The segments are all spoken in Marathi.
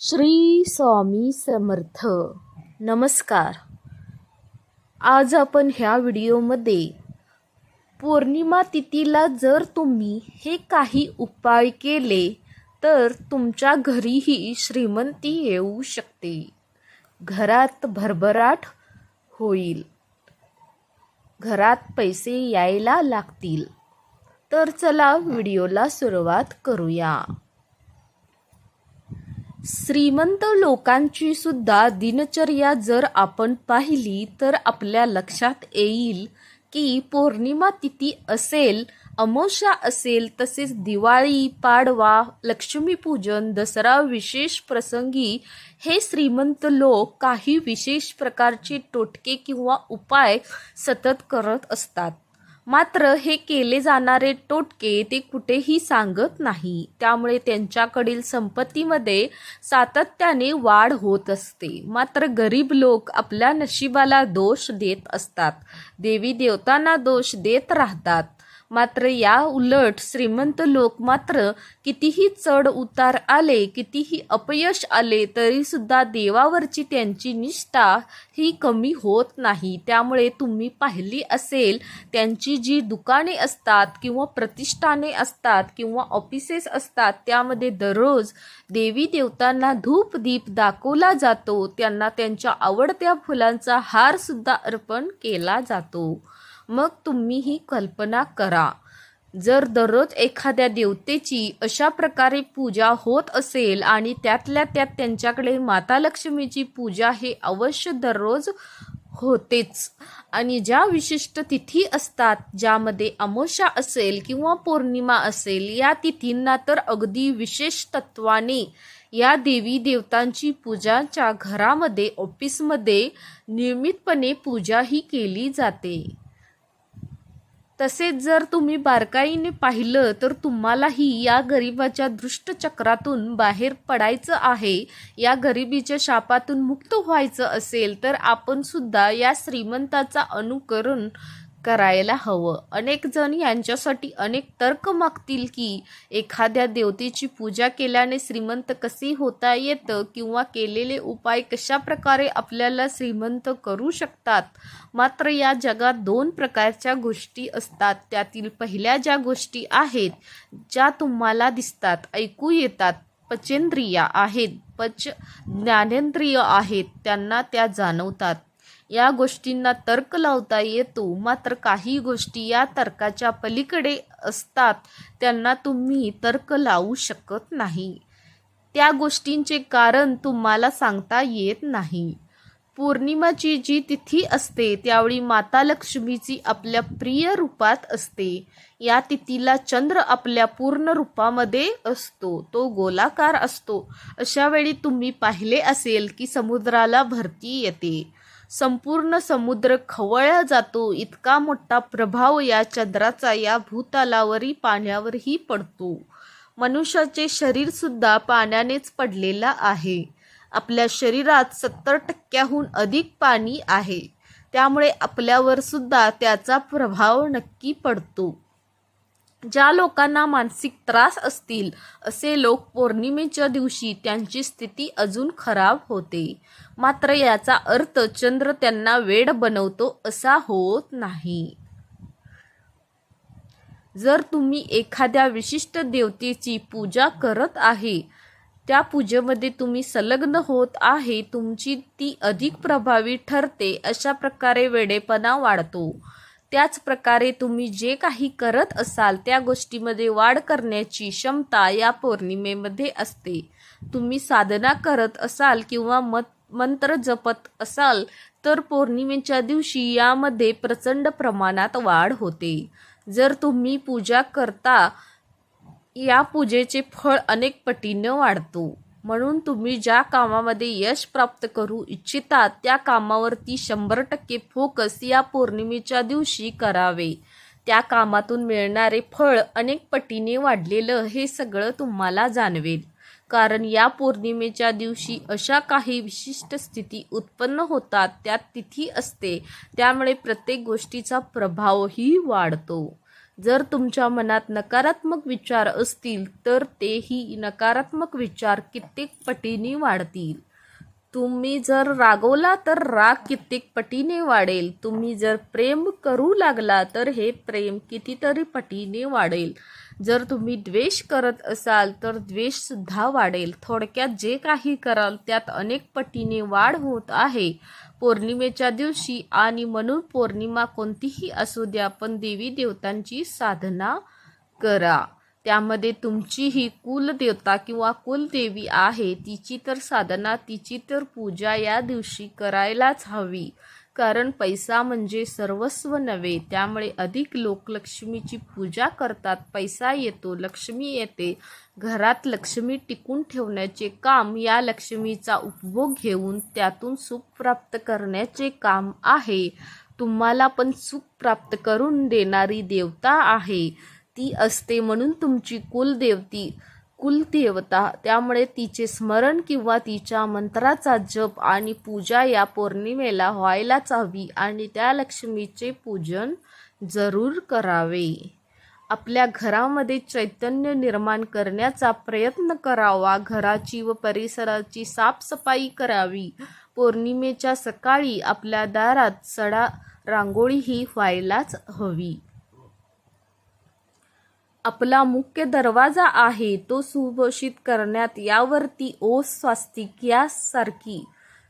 श्री स्वामी समर्थ. नमस्कार. आज आपण ह्या व्हिडिओमध्ये पौर्णिमा तिथीला जर तुम्ही हे काही उपाय केले तर तुमच्या घरीही श्रीमंती येऊ शकते. घरात भरभराट होईल. घरात पैसे यायला लागतील. तर चला व्हिडिओला सुरुवात करूया. श्रीमंत लोकांची सुद्धा दिनचर्या जर आपण पाहिली तर आपल्या लक्षात येईल की पौर्णिमा तिथी असेल अमावस्या असेल तसेच दिवाळी पाडवा लक्ष्मीपूजन दसरा विशेष प्रसंगी हे श्रीमंत लोक काही विशेष प्रकारचे टोटके किंवा उपाय सतत करत असतात. मात्र हे केले जाणारे टोटके ते कुठेही सांगत नाही. त्यामुळे त्यांच्याकडील संपत्तीमध्ये सातत्याने वाढ होत असते. मात्र गरीब लोक आपल्या नशिबाला दोष देत असतात. देवी देवतांना दोष देत राहतात. मात्र या उलट श्रीमंत लोक मात्र कितीही चढ उतार आले कितीही अपयश आले तरीसुद्धा देवावरची त्यांची निष्ठा ही कमी होत नाही. त्यामुळे तुम्ही पाहिली असेल त्यांची जी दुकाने असतात किंवा प्रतिष्ठाने असतात किंवा ऑफिसेस असतात त्यामध्ये दररोज देवी देवतांना धूप दीप दाखवला जातो. त्यांना त्यांच्या आवडत्या फुलांचा हारसुद्धा अर्पण केला जातो. मग तुम्ही ही कल्पना करा. जर दररोज एखाद्या देवतेची अशा प्रकारे पूजा होत असेल आणि त्यातल्या त्यात त्यांच्याकडे माता लक्ष्मीची पूजा हे अवश्य दररोज होतेच. आणि ज्या विशिष्ट तिथी असतात ज्यामध्ये अमोषा असेल किंवा पौर्णिमा असेल या तिथींना तर अगदी विशेष तत्वाने या देवी देवतांची पूजाच्या घरामध्ये ऑफिसमध्ये नियमितपणे पूजा ही केली जाते. तसेच जर तुम्ही बारकाईने पाहिलं तर तुम्हालाही या गरिबाच्या दृष्टचक्रातून बाहेर पडायचं आहे या गरिबीच्या शापातून मुक्त व्हायचं असेल तर आपण सुद्धा या श्रीमंताचा अनुकरण करायला हवं. अनेक जण यांच्यासाठी अनेक तर्क मागतील की एखाद्या देवतेची पूजा केल्याने श्रीमंत कसे होता येतं किंवा केलेले उपाय कशा प्रकारे आपल्याला श्रीमंत करू शकतात? मात्र या जगात दोन प्रकारच्या गोष्टी असतात. त्यातील पहिल्या ज्या गोष्टी आहेत ज्या तुम्हाला दिसतात ऐकू येतात पचेंद्रिया आहेत पच ज्ञानेंद्रिय आहेत त्यांना त्या जाणवतात. या गोष्टींना तर्क लावता येतो. मात्र काही गोष्टी या तर्काच्या पलीकडे असतात. त्यांना तुम्ही तर्क लावू शकत नाही. त्या गोष्टींचे कारण तुम्हाला सांगता येत नाही. पौर्णिमाची जी तिथी असते त्यावेळी माता लक्ष्मीची आपल्या प्रिय रूपात असते. या तिथीला चंद्र आपल्या पूर्ण रूपामध्ये असतो. तो गोलाकार असतो. अशा वेळी तुम्ही पाहिले असेल की समुद्राला भरती येते. संपूर्ण समुद्र खवळला जातो. इतका मोठा प्रभाव या चंद्राचा या भूतालावरही पाण्यावरही पडतो. मनुष्याचे शरीर सुद्धा पाण्यानेच पडलेला आहे. आपल्या शरीरात सत्तर टक्क्याहून अधिक पाणी आहे. त्यामुळे आपल्यावर सुद्धा त्याचा प्रभाव नक्की पडतो. ज्या लोकांना मानसिक त्रास असतील असे लोक पौर्णिमेच्या दिवशी त्यांची स्थिती अजून खराब होते. मात्र याचा अर्थ चंद्र त्यांना वेड बनवतो असा होत नाही. जर तुम्ही एखाद्या विशिष्ट देवतेची पूजा करत आहे त्या पूजेमध्ये तुम्ही संलग्न होत आहे तुमची ती अधिक प्रभावी ठरते अशा प्रकारे वेडेपणा वाढतो. त्याच प्रकारे तुम्ही जे काही करत असाल त्या गोष्टीमध्ये वाढ करण्याची क्षमता या पौर्णिमेमध्ये असते. तुम्ही साधना करत असाल किंवा मत मंत्र जपत असाल तर पौर्णिमेच्या दिवशी यामध्ये प्रचंड प्रमाणात वाढ होते. जर तुम्ही पूजा करता या पूजेचे फळ अनेक पटीनं वाढतो. म्हणून तुम्ही ज्या कामामध्ये यश प्राप्त करू इच्छिता त्या कामावरती शंभर टक्के फोकस या पौर्णिमेच्या दिवशी करावे. त्या कामातून मिळणारे फळ अनेक पटीने वाढलेलं हे सगळं तुम्हाला जाणवेल. कारण या पौर्णिमेच्या दिवशी अशा काही विशिष्ट स्थिती उत्पन्न होतात त्यात तिथी असते त्यामुळे प्रत्येक गोष्टीचा प्रभावही वाढतो. जर तुमच्या मनात नकारात्मक विचार असतील तर तेही नकारात्मक विचार कित्येक पटीने वाढतील. तुम्ही जर रागवला तर राग कित्येक पटीने वाढेल. तुम्ही जर प्रेम करू लागला तर हे प्रेम कितीतरी पटीने वाढेल. जर तुम्ही द्वेष करत असाल तर द्वेषसुद्धा वाढेल. थोडक्यात जे काही कराल त्यात अनेक पटीने वाढ होत आहे. पौर्णिमेच्या दिवशी आणि म्हणून पौर्णिमा कोणतीही असू द्या पण देवी देवतांची साधना करा. त्यामध्ये तुमची ही कुलदेवता किंवा कुलदेवी आहे तिची तर साधना तिची तर पूजा या दिवशी करायलाच हवी. कारण पैसा म्हणजे सर्वस्व नव्हे त्यामुळे अधिक लोक लक्ष्मीची पूजा करतात. पैसा येतो लक्ष्मी येते. घरात लक्ष्मी टिकून ठेवण्याचे काम या लक्ष्मीचा उपभोग घेऊन त्यातून सुख प्राप्त करण्याचे काम आहे. तुम्हाला पण सुख प्राप्त करून देणारी देवता आहे. ती असते म्हणून तुमची कुलदेवती. कुलदेवता त्यामुळे तिचे स्मरण किंवा तिच्या मंत्राचा जप आणि पूजा या पौर्णिमेला व्हायलाच हवी आणि त्या लक्ष्मीचे पूजन जरूर करावे. आपल्या घरामध्ये चैतन्य निर्माण करण्याचा प्रयत्न करावा. घराची व परिसराची साफसफाई करावी. पौर्णिमेच्या सकाळी आपल्या दारात सडा रांगोळी ही व्हायलाच हवी. आपला मुख्य दरवाजा आहे तो सुभोषित करण्यात यावरती ओ स्वास्तिक यासारखी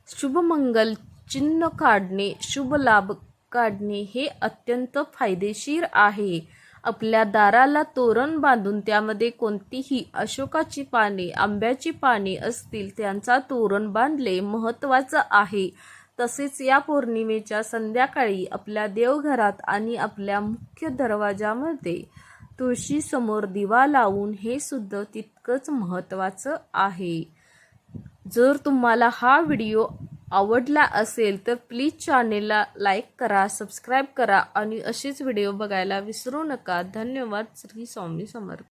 शुभमंगल चिन्ह काढणे शुभ लाभ काढणे हे अत्यंत फायदेशीर आहे. आपल्या दाराला तोरण बांधून त्यामध्ये कोणतीही अशोकाची पाने आंब्याची पाने असतील त्यांचा तोरण बांधले महत्त्वाचं आहे. तसेच या पौर्णिमेच्या संध्याकाळी आपल्या देवघरात आणि आपल्या मुख्य दरवाजामध्ये तुळशीसमोर दिवा लावून हे सुद्धा तितकंच महत्त्वाचं आहे. जर तुम्हाला हा व्हिडिओ आवडला असेल तर प्लीज चॅनेलला लाईक करा सबस्क्राईब करा आणि असेच व्हिडिओ बघायला विसरू नका. धन्यवाद श्री स्वामी समर्थ.